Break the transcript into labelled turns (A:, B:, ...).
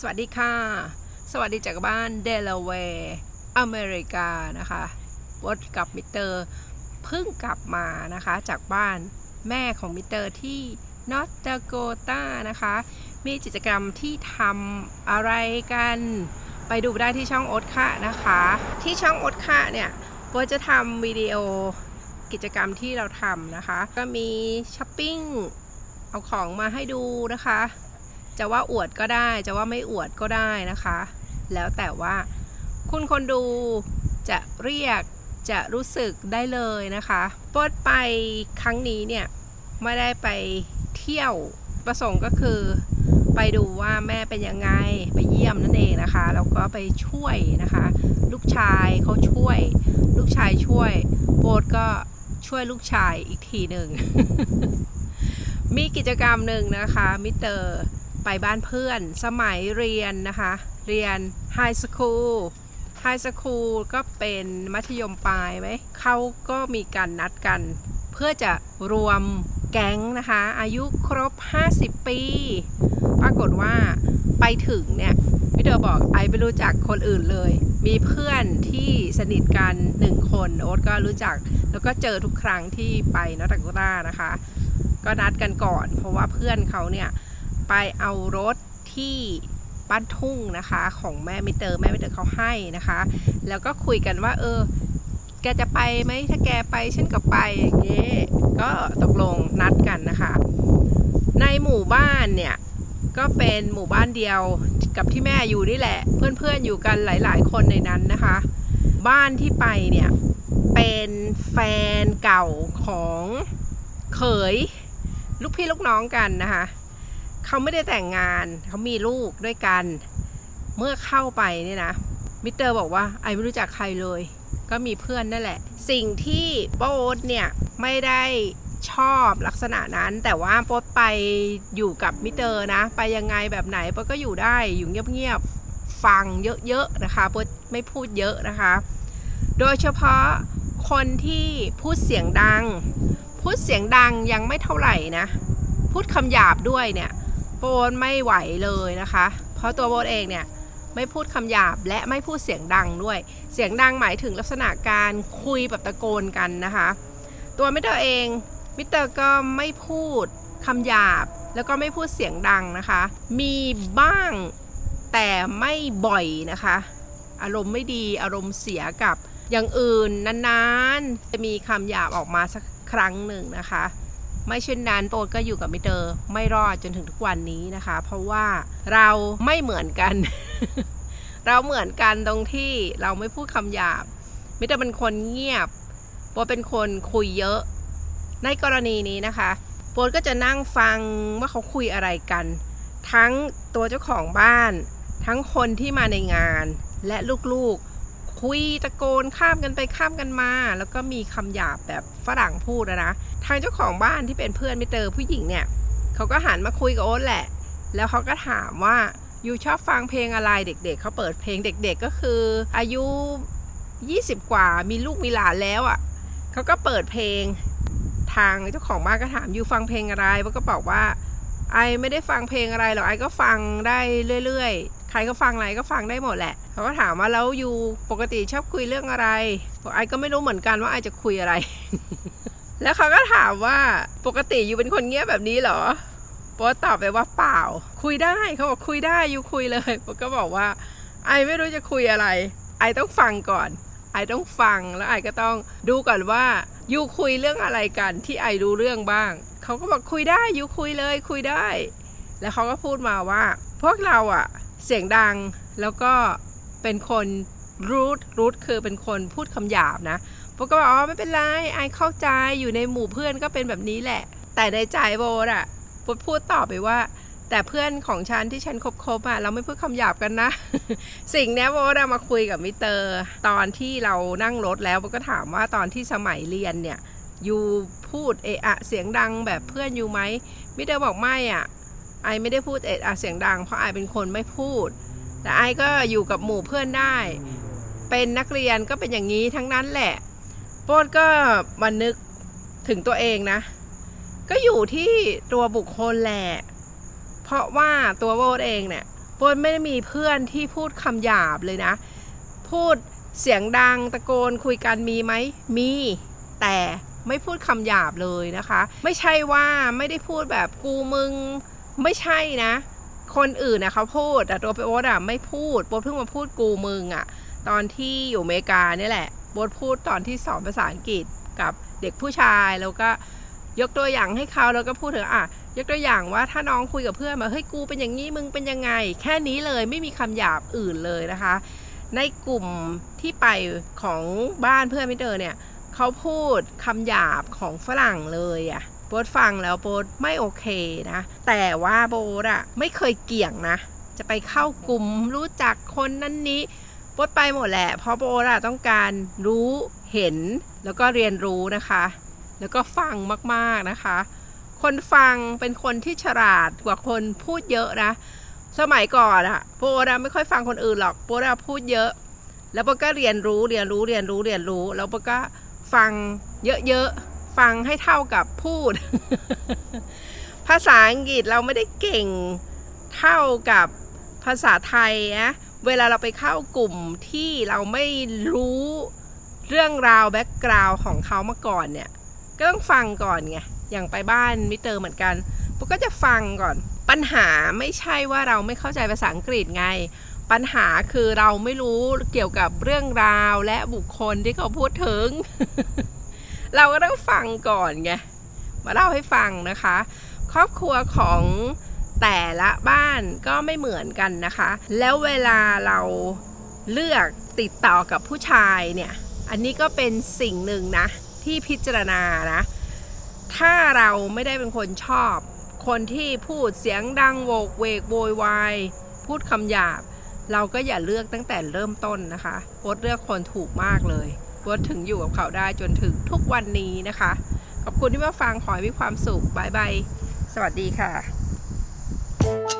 A: สวัสดีค่ะ สวัสดีจากบ้านเดลาแวร์อเมริกานะคะวดกับมิเตอร์เพิ่งกลับมานะคะจากบ้านแม่ของมิเตอร์ที่นอตดาโกตานะคะ มีกิจกรรมที่ทำอะไรกัน ไปดูได้ที่ช่องโอ๊ตค่ะนะคะ ที่ช่องโอ๊ตค่ะเนี่ยโบทจะทำวิดีโอกิจกรรมที่เราทำนะคะ ก็มีช้อปปิ้งเอาของมาให้ดูนะคะ จะว่าอวดก็ได้จะว่าไม่อวดก็ได้นะคะ แล้วแต่ว่าคุณคนดูจะเรียกจะรู้สึกได้เลยนะคะโปดไปครั้งนี้เนี่ยไม่ได้ไปเที่ยวประสงค์ก็คือไปดูว่าแม่เป็นยังไงไปเยี่ยมนั่นเองนะคะแล้วก็ไปช่วยนะคะ ลูกชายเขาช่วย ลูกชายช่วยโปดก็ช่วยลูกชายอีกทีหนึ่งมีกิจกรรมหนึ่งนะคะมิเตอร์ ไปบ้านเพื่อนสมัยเรียนนะคะ เรียนไฮสคูลไฮสคูลก็เป็นมัธยมปลายไหมเขาก็มีการนัดกัน เพื่อจะรวมแก๊งนะคะ อายุครบ 50 ปี ปรากฏว่าไปถึงเนี่ยมิสเตอร์บอกไอไม่รู้จักคนอื่นเลย มีเพื่อนที่สนิทกันหนึ่งคนโอ๊ตก็รู้จัก แล้วก็เจอทุกครั้งที่ไปนอตาโกต้านะคะ ก็นัดกันก่อน เพราะว่าเพื่อนเขาเนี่ย ไปเอารถที่บ้านทุ่งนะคะของแม่ไมิเตอร์แม่ไมิเตอร์เขาให้นะคะ แล้วก็คุยกันว่า เออ แกจะไปไหมถ้าแกไปฉันก็ไปอย่างเงี้ยก็ตกลงนัดกันนะคะ ในหมู่บ้านเนี่ยก็เป็นหมู่บ้านเดียวกับที่แม่อยู่นี่แหละ เพื่อนๆอยู่กันหลายๆ คนในนั้นนะคะ บ้านที่ไปเนี่ยเป็นแฟนเก่าของเขยลูกพี่ลูกน้องกันนะคะ เขาไม่ได้แต่งงาน เขามีลูกด้วยกัน เมื่อเข้าไปเนี่ยนะ มิสเตอร์บอกว่าไอไม่รู้จักใครเลย ก็มีเพื่อนนั่นแหละ สิ่งที่โป๊ตเนี่ยไม่ได้ชอบลักษณะนั้น แต่ว่าโป๊ตไปอยู่กับมิสเตอร์นะ ไปยังไงแบบไหนโป๊ตก็อยู่ได้อยู่เงียบๆฟังเยอะๆนะคะโป๊ตไม่พูดเยอะนะคะ โดยเฉพาะคนที่พูดเสียงดัง พูดเสียงดังยังไม่เท่าไหร่นะ พูดคำหยาบด้วยเนี่ย โบนไม่ไหวเลยนะคะ เพราะตัวโบนเองเนี่ยไม่พูดคำหยาบและไม่พูดเสียงดังด้วย เสียงดังหมายถึงลักษณะการคุยแบบตะโกนกันนะคะ ตัวมิเตอร์เองมิเตอร์ก็ไม่พูดคำหยาบแล้วก็ไม่พูดเสียงดังนะคะ มีบ้างแต่ไม่บ่อยนะคะ อารมณ์ไม่ดีอารมณ์เสียกับอย่างอื่นนานๆ จะมีคำหยาบออกมาสักครั้งหนึ่งนะคะ ไม่เช่นนั้นโปรก็อยู่กับมิเตอร์ไม่รอดจนถึงทุกวันนี้นะคะ เพราะว่าเราไม่เหมือนกัน เราเหมือนกันตรงที่เราไม่พูดคำหยาบ มิเตอร์เป็นคนเงียบโปรเป็นคนคุยเยอะ ในกรณีนี้นะคะโปรก็จะนั่งฟังว่าเขาคุยอะไรกัน ทั้งตัวเจ้าของบ้าน ทั้งคนที่มาในงานและลูกๆ คุยตะโกนข้ามกันไปข้ามกันมา แล้วก็มีคำหยาบแบบฝรั่งพูดอะนะทางเจ้าของบ้านที่เป็นเพื่อนมิเตอร์ผู้หญิงเนี่ยเขาก็หันมาคุยกับโอ๊ตแหละ แล้วเขาก็ถามว่ายูชอบฟังเพลงอะไรเด็กๆเขาเปิดเพลงเด็ก ๆ ก็คือ อายุ 20 กว่ามีลูกมีหลานแล้วอะ่ะเขาก็เปิดเพลงทางเจ้าของบ้านก็ถามยูฟังเพลงอะไรโอ๊ตก็บอกว่าไอไม่ได้ฟังเพลงอะไรหรอกไอก็ฟังได้เรื่อยๆ ใครก็ฟังอะไรก็ฟังได้หมดแหละเขาก็ถามว่าแล้วยูปกติชอบคุยเรื่องอะไรบอกไอก็ไม่รู้เหมือนกันว่าไอจะคุยอะไร แล้วเขาก็ถามว่าปกติยูเป็นคนเงียบแบบนี้เหรอโป๊ตอบไปว่าเปล่า คุยได้เขาบอกคุยได้ยูคุยเลยโป๊ก็บอกว่า ไอไม่รู้จะคุยอะไร ไอต้องฟังก่อน ไอต้องฟังแล้วไอก็ต้องดูก่อนว่ายูคุยเรื่องอะไรกันที่ไอรู้เรื่องบ้างเขาก็บอกคุยได้ยูคุยเลยคุยได้ แล้วเขาก็พูดมาว่า พวกเราอะ เสียงดังแล้วก็เป็นคนรูทรูทคือเป็นคนพูดคำหยาบนะโบก็บอกอ๋อไม่เป็นไรไอเข้าใจอยู่ในหมู่เพื่อนก็เป็นแบบนี้แหละ แต่ในใจโบอะโบพูดต่อไปว่า แต่เพื่อนของฉันที่ฉันคบๆอะเราไม่พูดคำหยาบกันนะ สิ่งนี้โบได้มาคุยกับมิเตอร์ ตอนที่เรานั่งรถแล้วโบก็ถามว่าตอนที่สมัยเรียนเนี่ยยูพูดเอะอะเสียงดังแบบเพื่อนอยู่ไหมมิเตอร์บอกไม่อะ ไอไม่ได้พูดเอะอะเสียงดัง เพราะไอเป็นคนไม่พูด แต่ไอก็อยู่กับหมู่เพื่อนได้ เป็นนักเรียนก็เป็นอย่างนี้ทั้งนั้นแหละ โป้ก็มานึกถึงตัวเองนะ ก็อยู่ที่ตัวบุคคลแหละ เพราะว่าตัวโบทเองเนี่ยโบทไม่ได้มีเพื่อนที่พูดคำหยาบเลยนะ พูดเสียงดังตะโกนคุยกันมีไหมมี แต่ไม่พูดคำหยาบเลยนะคะ ไม่ใช่ว่าไม่ได้พูดแบบกูมึง ไม่ใช่นะ คนอื่นนะเขาพูดแต่ตัวโบ๊ทอะไม่พูดโบ๊ทเพิ่งมาพูดกูมึงอะตอนที่อยู่อเมริกาเนี่ยแหละโบ๊ทพูดตอนที่สอนภาษาอังกฤษกับเด็กผู้ชายแล้วก็ยกตัวอย่างให้เขาแล้วก็พูดถึงอะยกตัวอย่างว่าถ้าน้องคุยกับเพื่อนมาเฮ้ยกูเป็นอย่างนี้มึงเป็นยังไง แค่นี้เลยไม่มีคำหยาบอื่นเลยนะคะ ในกลุ่มที่ไปของบ้านเพื่อนมิเตอร์เนี่ยเขาพูดคำหยาบของฝรั่งเลยอะ โบทฟังแล้วโบทไม่โอเคนะ แต่ว่าโบทอะไม่เคยเกี่ยงนะ จะไปเข้ากลุ่มรู้จักคนนั้นนี้โบทไปหมดแหละ เพราะโบทอะต้องการรู้เห็นแล้วก็เรียนรู้นะคะ แล้วก็ฟังมากๆนะคะ คนฟังเป็นคนที่ฉลาดกว่าคนพูดเยอะนะ สมัยก่อนอะโบนะไม่ค่อยฟังคนอื่นหรอกโบนะพูดเยอะ แล้วโบก็เรียนรู้เรียนรู้เรียนรู้เรียนรู้ แล้วโบก็ฟังเยอะๆ ฟังให้เท่ากับพูด ภาษาอังกฤษเราไม่ได้เก่งเท่ากับภาษาไทยนะเวลาเราไปเข้ากลุ่มที่เราไม่รู้เรื่องราวแบ็กกราวของเขามาก่อนเนี่ย ก็ต้องฟังก่อนไง อย่างไปบ้านมิเตอร์เหมือนกันปุ๊กก็จะฟังก่อน ปัญหาไม่ใช่ว่าเราไม่เข้าใจภาษาอังกฤษไง ปัญหาคือเราไม่รู้เกี่ยวกับเรื่องราวและบุคคลที่เขาพูดถึง เราก็ต้องฟังก่อนไงมาเล่าให้ฟังนะคะ ครอบครัวของแต่ละบ้านก็ไม่เหมือนกันนะคะ แล้วเวลาเราเลือกติดต่อกับผู้ชายเนี่ย อันนี้ก็เป็นสิ่งหนึ่งนะ ที่พิจารณานะ ถ้าเราไม่ได้เป็นคนชอบ คนที่พูดเสียงดังโวกเวกโวยวายพูดคำหยาบ เราก็อย่าเลือกตั้งแต่เริ่มต้นนะคะโบทเลือกคนถูกมากเลย โบทถึงอยู่กับเขาได้จนถึงทุกวันนี้นะคะ ขอบคุณที่มาฟังขอให้มีความสุขบายบายสวัสดีค่ะ